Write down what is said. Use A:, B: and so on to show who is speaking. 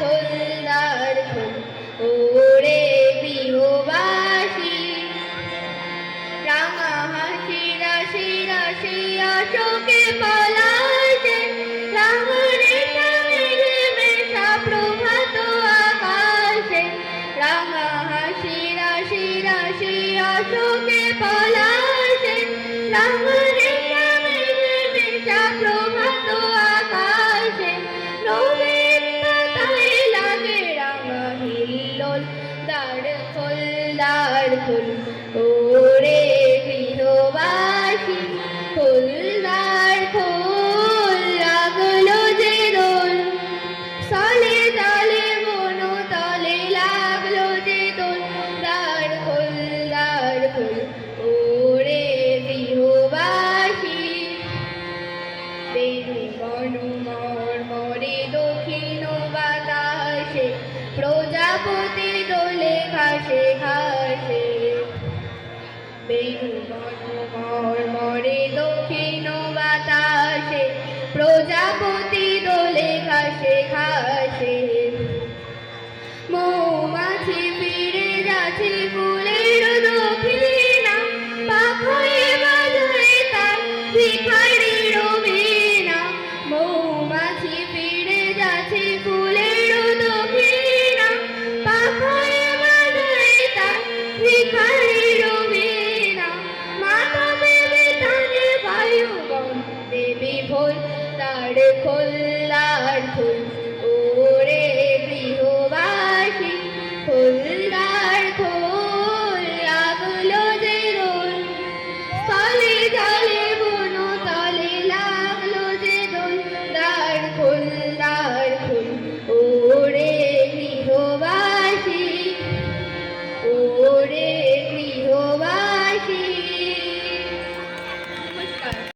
A: দার খোল। ওরে গৃহবাসী, রাঙা হাসি, রাশি রাশি অশোকে পলাশে, রাঙরে মেশা প্রভাত আকাশে। রাঙা হাসি, রাশি রাশি অশোকে পলাশে রাঙরে দাঁড় খোল মর দক্ষিণ বাতাসে, প্রজাপতি দোলে ঘাসে ঘাসে। মৌমাছি ফিরে যাচ্ছে ফুলের দক্ষিণা বাজে তার মৌমাছি ফিরে যাচ্ছে ফুলের দক্ষিণা বাজে তার তারে বায়ুগণ